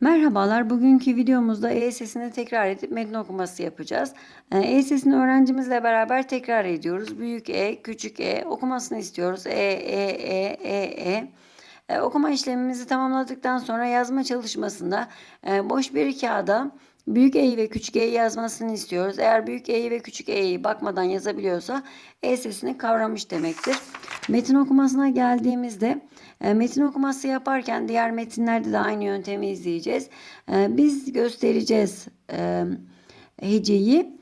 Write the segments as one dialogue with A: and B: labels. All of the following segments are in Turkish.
A: Merhabalar, bugünkü videomuzda E sesini tekrar edip metin okuması yapacağız. Ee, E sesini öğrencimizle beraber tekrar ediyoruz. Büyük E, küçük E okumasını istiyoruz. E, E, E, E, E. Ee, okuma işlemimizi tamamladıktan sonra yazma çalışmasında e, boş bir kağıda büyük E'yi ve küçük E'yi yazmasını istiyoruz. Eğer büyük E'yi ve küçük E'yi bakmadan yazabiliyorsa E sesini kavramış demektir. Metin okumasına geldiğimizde e, metin okuması yaparken diğer metinlerde de aynı yöntemi izleyeceğiz. E, Biz göstereceğiz e, heceyi.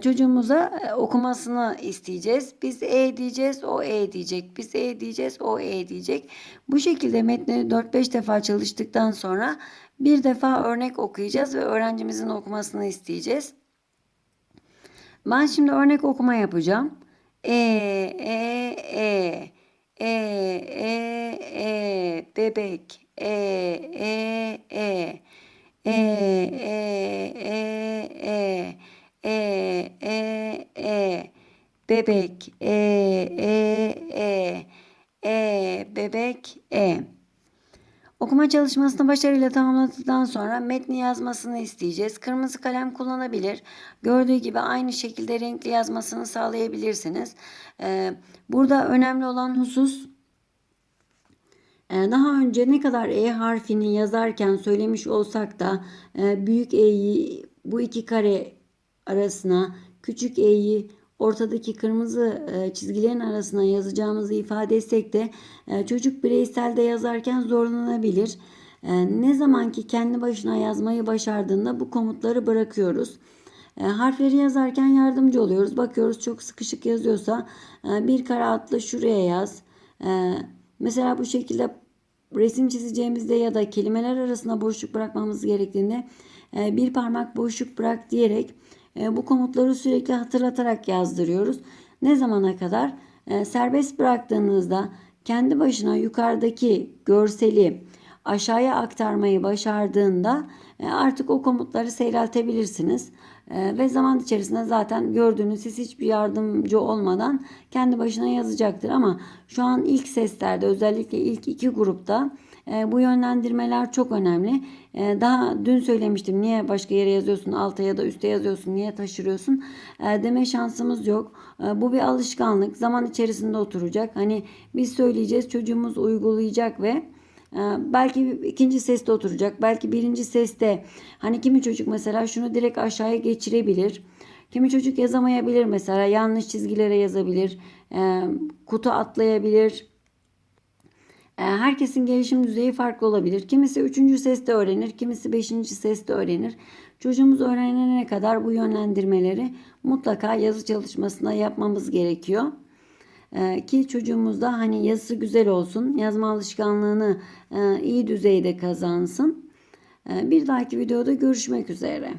A: Çocuğumuza okumasını isteyeceğiz. Biz E diyeceğiz, o E diyecek. Biz E diyeceğiz, o E diyecek. Bu şekilde metni 4-5 defa çalıştıktan sonra bir defa örnek okuyacağız ve öğrencimizin okumasını isteyeceğiz. Ben şimdi örnek okuma yapacağım. E, E, E, E, E, E, bebek, E, E, E, E, E, E, E, E, E, E, bebek, E, E, E, E, bebek, E. Okuma çalışmasını başarıyla tamamladıktan sonra metni yazmasını isteyeceğiz. Kırmızı kalem kullanabilir. Gördüğü gibi aynı şekilde renkli yazmasını sağlayabilirsiniz. Ee, burada önemli olan husus ee, daha önce ne kadar E harfini yazarken söylemiş olsak da e, büyük E'yi bu iki kare arasına, küçük E'yi ortadaki kırmızı e, çizgilerin arasına yazacağımızı ifade etsek de e, çocuk bireyselde yazarken zorlanabilir. Ne zaman ki kendi başına yazmayı başardığında bu komutları bırakıyoruz. Harfleri yazarken yardımcı oluyoruz. Bakıyoruz çok sıkışık yazıyorsa bir kare atlı şuraya yaz. Mesela bu şekilde resim çizeceğimizde ya da kelimeler arasında boşluk bırakmamız gerektiğinde e, bir parmak boşluk bırak diyerek e, bu komutları sürekli hatırlatarak yazdırıyoruz. Ne zamana kadar? E, serbest bıraktığınızda kendi başına yukarıdaki görseli aşağıya aktarmayı başardığında artık o komutları seyreltebilirsiniz. Ve zaman içerisinde zaten gördüğünüz siz hiçbir yardımcı olmadan kendi başına yazacaktır. Ama şu an ilk seslerde özellikle ilk iki grupta bu yönlendirmeler çok önemli. Daha dün söylemiştim niye başka yere yazıyorsun alta ya da üste yazıyorsun niye taşırıyorsun deme şansımız yok. Bu bir alışkanlık zaman içerisinde oturacak. Hani biz söyleyeceğiz çocuğumuz uygulayacak ve belki ikinci seste oturacak. Belki birinci seste hani kimi çocuk mesela şunu direkt aşağıya geçirebilir. Kimi çocuk yazamayabilir mesela yanlış çizgilere yazabilir. Kutu atlayabilir. Herkesin gelişim düzeyi farklı olabilir. Kimisi üçüncü seste öğrenir, kimisi beşinci seste öğrenir. Çocuğumuz öğrenene kadar bu yönlendirmeleri mutlaka yazı çalışmasında yapmamız gerekiyor. Ee, ki çocuğumuz da hani yazısı güzel olsun, yazma alışkanlığını e, iyi düzeyde kazansın. Ee, bir dahaki videoda görüşmek üzere.